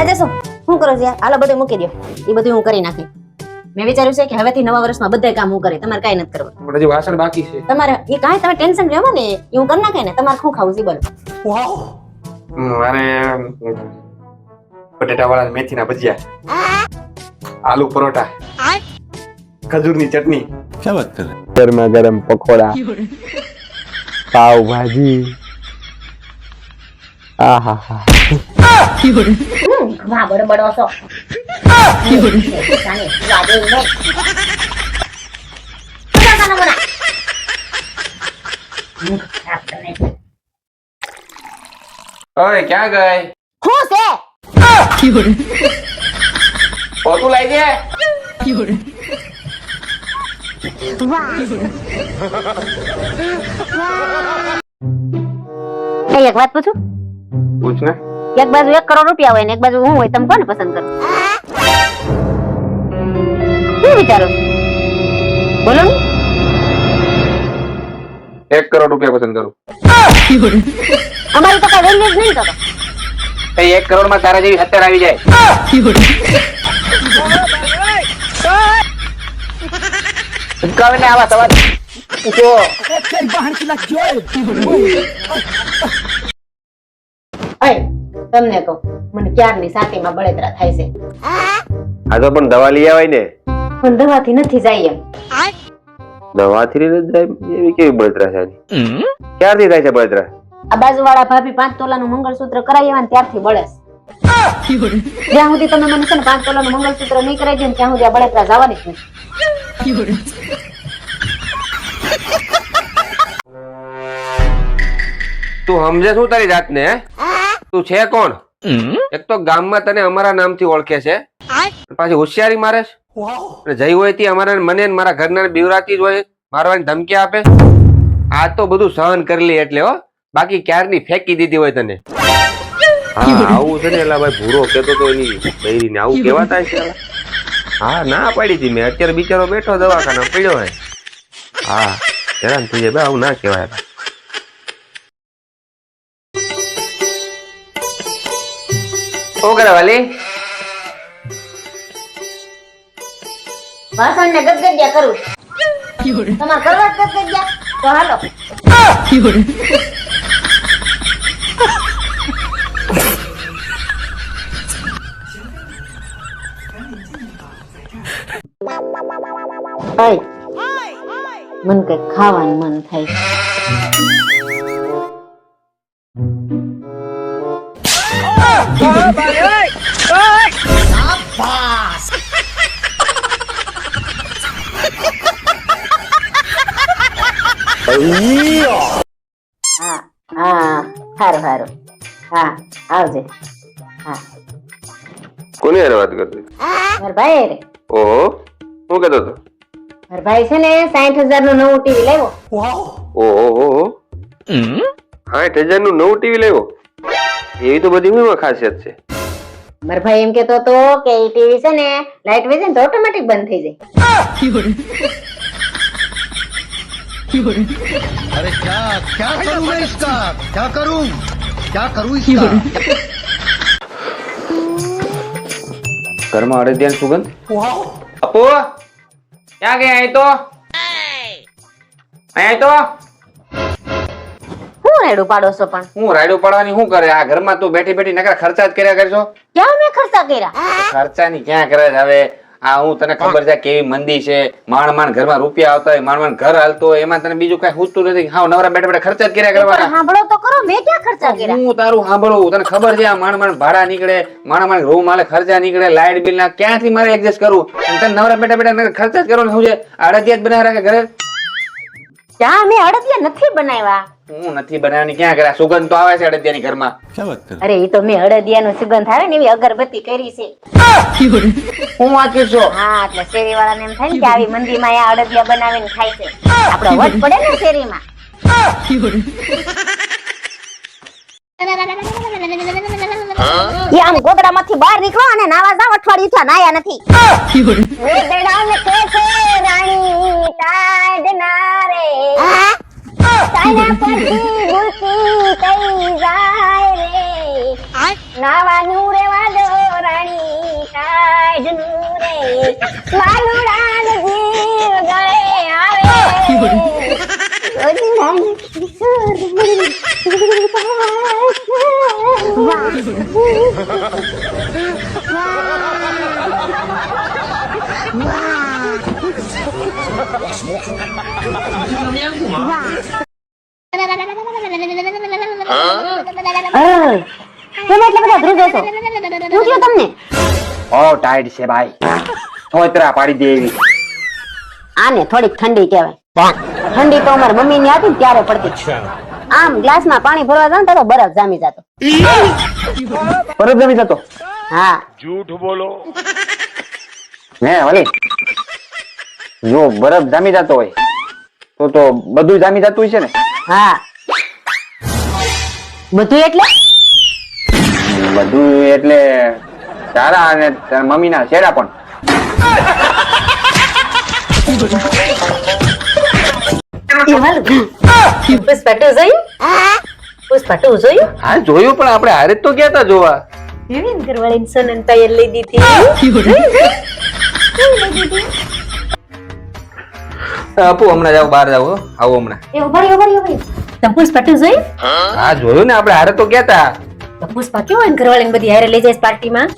એ જસો બધું મૂકી દો બધું હું કરી નાખી મેં વિચાર્યું છે કે હવેથી નવા વર્ષમાં બધા કામ હું કરે. તમારે કાંઈ નથી કરવાનું. પણ હજી તમારે ટેન્શન લેવો ને તમારે શું ખાવું છે બટેટા વાળા મેથીના ભજીયા. આલુ પરોઠા. ખજૂરની ચટણી. શું ગરમા ગરમ પકોડા. પાવ ભાજી આહા હા હમ, વાહ બડબડો છો. ઓય ક્યાં ગઈ? હું છે? પોતું લઈ દે કઈ એક વાત પૂછું? પૂછ ને. એક બાજુ એક કરોડ રૂપિયા હોય ને એક બાજુ હું હોય તમે કોને પસંદ કરો? શું વિચારો બોલો એક કરોડ રૂપિયા પસંદ કરું. અમારી તો કઈ વેલ્યુ જ નહીં તો. એક કરોડમાં તારા જેવી હત્યાર આવી જાય. ઉચકાવે ને આવા સવાલ. જો અય તમને કહું મને ક્યારની સાતીમાં બળતરા થાય છે? આ તો પણ દવા લઈ આવાય ને. પણ દવાથી નથી જાય એમ. દવાથી નથી જાય એવી કેવી બળતરા છે? ક્યારથી થાય છે બળતરા? આ બાજુવાળા ભાભી પાંચ તોલાનું મંગળસૂત્ર કરાવી આવ્યા ત્યારથી બળે. જ્યાં સુધી તમે મને છે ને પાંચ તોલાનું મંગળસૂત્ર નહીં કરાવી દે ને ત્યાં સુધી આ બળતરા જવાની જ નથી. તું સમજે શું તારી જાતને? તું છે કોણ? એક તો ગામમાં તને અમારા નામથી ઓળખે છે. પાછી હોશિયારી મારે છે. જઈ હોય તે અમારા મને ને મારા ઘરના બીવરાતી જ હોય. મારવાની ધમકી આપે. આ તો બધું સહન કરી લે એટલે હો. બાકી ક્યારની ફેંકી દીધી હોય તને? હા આવું છે ને એલા ભાઈ ભૂરો કેતો તો એની બૈરીને. આવું કેવાતા છે હા ના પાડી હતી મેં. અત્યારે બિચારો બેઠો દવાખાના પડ્યો હે હા હેરાન થઈ જાય. આવું ના કહેવાય. શું કરે વાલી. વાસણ ને ગદગદિયા કરું. તમારે કરવા ગદગદિયા તો હાલો. મન કઈ ખાવાનું મન થાય હા આવજે હા કોની હારે વાત કરતી મારા ભાઈ રે ઓહો શું કહેતો હતો મારા ભાઈ છે ને સાઠ હજાર નું નવું ટીવી લાવ્યો ઓહો ઓહો સાઠ હજાર નું નવું ટીવી લેવો એવી તો બધી શું ખાસિયત છે મારા ભાઈ એમ કેતો હતો કે એ ટીવી છે ને લાઈટ વહી જાય ને તો ઓટોમેટિક બંધ થઈ જાય अरे क्या क्या करूं मैं इसका क्या करूं क्या करूं इसका ઘરમાં અડદિયાની સુગંધ અપુ ક્યાં ગયા અહીં તો અહીં તો શું રેડું પાડો છો પણ હું રાયડું પડવાની શું કરે આ ઘરમાં તું બેઠી બેઠી નકરા ખર્ચા જ કર્યા કરશો ક્યાં મેં ખર્ચા કર્યા ખર્ચાની ક્યાં કરે છે હવે આ હું તને ખબર છે કેવી મંદી છે માણ માણ ઘરમાં રૂપિયા આવતા હોય માણ માણ ઘર હાલતો હોય એમાં તને બીજું કઈ હુજતું નથી. હા નવરા બેઠા બેઠા ખર્ચા કર્યા કરવાના. સાંભળો તો કરો મેં ક્યાં ખર્ચા કર્યા? હું તારું સાંભળું તને ખબર છે આ માણ માણ ભાડા નીકળે માણ માણ રૂમ હાલે ખર્ચા નીકળે લાઇટ બિલ ના ક્યાંથી મારે એડજસ્ટ કરું? તને નવરા બેઠા બેઠા ખર્ચા જ કરવાનું શું છે આડતિયા જ બનાવી રાખે ઘરે. ક્યાં મેં અડદિયા નથી બનાવ્યા. હું નથી બનાવવાની શેરીમાં. એ આમ ગોગડામાંથી બહાર નીકળો અને નાવા જાવ અઠવાડિયું થયા નાયા નથી. ઓ ટાઈટ છે ભાઈ. છોતરા પાડી દેવી. આને થોડીક ઠંડી કહેવાય. ઠંડી તો અમારી મમ્મી ની હતી ત્યારે પડતી. આમ ગ્લાસમાં પાણી ભરવા જાવ તો બરફ જામી જતો. બરફ જામી જતો? હા. હે વલી જો બરફ જામી જતો હોય તો તો બધું જામી જતું હોય છે ને? હા. બધું એટલે? બધું એટલે તારા અને તારા મમ્મીના છેડા પણ. પુષ્પા ટુ જોયું? પુષ્પા જોયું? હા જોયું પણ આપણે હારે તો ગયા જોવા. વિવિન ઘરવાળી સોનન પાયલ લઈ દીધી. આપુ હમણાં જાવ બહાર જાવ હો. આવો હમણાં. એ ઉભરી ઉભરી ઉભરી તમે પુષ્પા ટુ જોયું? હા જોયું ને આપણે હારે તો ગયા હતા તો પુષ્પા કેવો હોય ઘરવાળી બધી હારે લઈ જાય પાર્ટીમાં?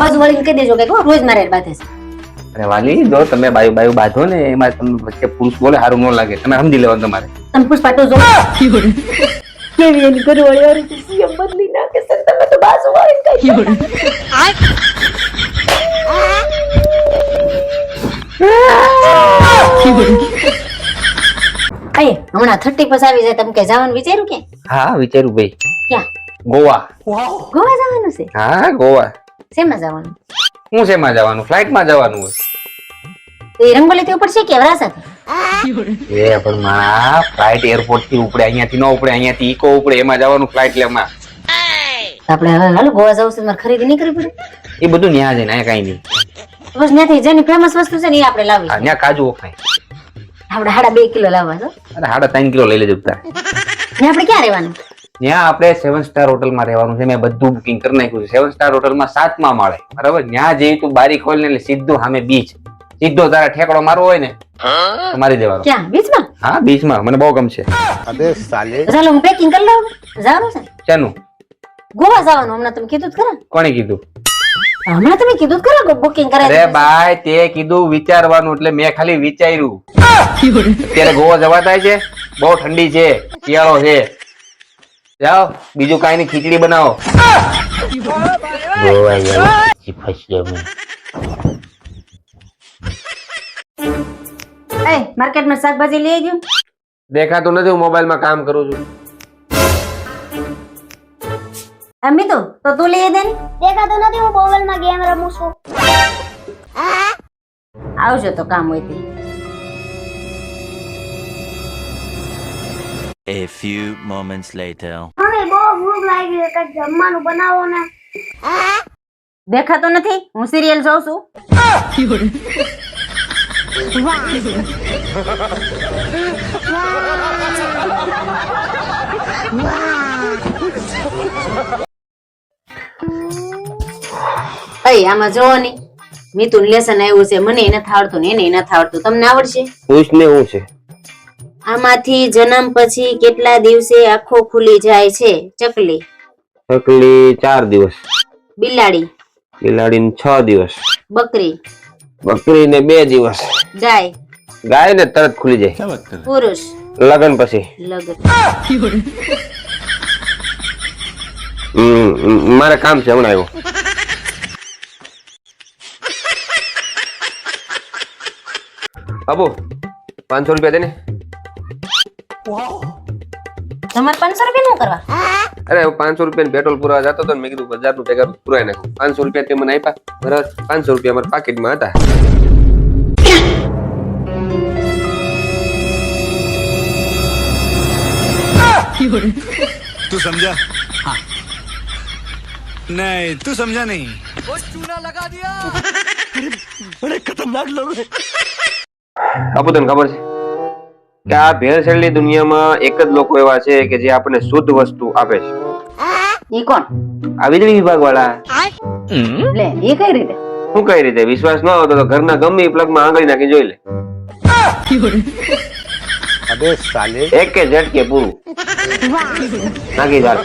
બાજુ કહી દેજો કે રોજ મારે બાંધે છે. અરે વાલી જો તમે બાયુ બાયુ બાંધો ને એમાં તમને વચ્ચે પુરુષ બોલે સારું ન લાગે. તમે સમજી લેવાનું તમારે. તમે પુષ્પા ટુ જો કેવી એની ઘરવાળી હારે સીએમ બદલી નાખે છે તમે તો બાજુ અય હમણાં થર્ટી પછી આવી જાય તમે કે જવાનું વિચાર્યું કે? હા વિચાર્યું ભાઈ. ક્યાં? ગોવા. ગોવા જવાનું છે? હા ગોવા. શેમાં જવાનું? હું શેમાં જવાનું? ફ્લાઇટમાં જવાનું હોય. તો એ રંગોલી થી ઉપડશે છે સાથે એ પણ મારા ફ્લાઇટ એરપોર્ટથી ઉપડે અહીંયાથી ન ઉપડે અહીંયાથી ઇકો ઉપડે એમાં જવાનું ફ્લાઇટ લેમાં આપણે હવે હાલો ગોવા જવું છે મારે ખરીદી નહીં કરવી પડે. એ બધું ન્યા જઈને અહીંયા કઈ નહીં. બસ ત્યાંથી જેની ફેમસ વસ્તુ છે ને એ આપણે લાવી. ન્યા કાજુ ઓખાય. આપણે હાડા બે કિલો લાવવા છો અરે હાડા ત્રણ કિલો લઈ લેજો ને આપણે ક્યાં રહેવાનું? ત્યાં આપણે સેવન સ્ટાર હોટલમાં રહેવાનું છે. મેં બધું બુકિંગ કરી નાખ્યું છે. સેવન સ્ટાર હોટલમાં સાતમા માળે. બરાબર? ત્યાં જઈ તું બારી ખોલ ને સીધો સામે બીચ સીધો તારા ઠેકડો મારવો હોય ને મારી દેવાનો. ક્યાં? બીચમાં હા મને બહુ ગમશે. ચાલો ગોવા જવાનું. હમણાં તમે કીધું ખરા. કોણે કીધું? હમણાં તમે કીધું કરો બુકિંગ કરે અરે ભાઈ તે કીધું વિચારવાનું એટલે મેં ખાલી વિચાર્યું. ત્યારે ગોવા જવા થાય છે. બહુ ઠંડી છે. શિયાળો છે. જાઓ બીજું કાંઈ નહીં ખીચડી બનાવો. એ માર્કેટમાં શાકભાજી લઈ ગયું દેખાતું નથી હું મોબાઈલમાં કામ કરું છું. અમી તો તો તું લઈ દે દેખાતું નથી હું મોબાઈલમાં ગેમ રમું છું. આવજો તો કામ હોય A few moments later. Mummy બહુ ભૂખ લાગી છે કઈ જમવાનું બનાવો ને. દેખાતો નથી? હું સિરિયલ જોઉં છું. અય આમાં જોવો ની. મિતુન લેસન આવ્યું છે મને નથી આવડતું ને એને નથી આવડતું. તમને આવડશે? પૂછ ને હું છે આમાંથી જન્મ પછી કેટલા દિવસે આંખો ખુલી જાય છે? ચકલી. ચકલી ચાર દિવસ. બિલાડી. બિલાડીને છ દિવસ. બકરી. બકરીને બે દિવસ. ગાય. ગાય ને તરત ખુલી જાય. પુરુષ. લગન પછી. લગન. મારે કામ છે હમણાં આવ્યો. અબુ પાંચસો રૂપિયા દે ને. વાહ તમારે પાંચસો રૂપિયા નું કરવા? અરે હું પાંચસો રૂપિયા પેટ્રોલ પુરાવા જતો હતો ને મેં કીધું હજારનું પેટ્રોલ પુરાય નાખું. પાંચસો રૂપિયા તે મને આપ્યા. બરાબર. પાંચસો રૂપિયા મારા પાકીટમાં હતા. તું સમજા? નહીં તું સમજા નહીં. ચૂના લગા દિયા અરે ખતરનાક લોકો. આપો તને ખબર છે? કે આ ભેળસેળની દુનિયામાં એક જ લોકો એવા છે કે જે આપણને શુદ્ધ વસ્તુ આપે છે. ઈ કોણ? આ વીજળી વિભાગ વાળા લે ઈ કઈ રીતે? હું કઈ રીતે? વિશ્વાસ ન આવતો તો ઘરના ગમે પ્લગમાં આંગળી નાખી જોઈ લે. એક કે ઝટકે પૂરું. નાખી ચાલ.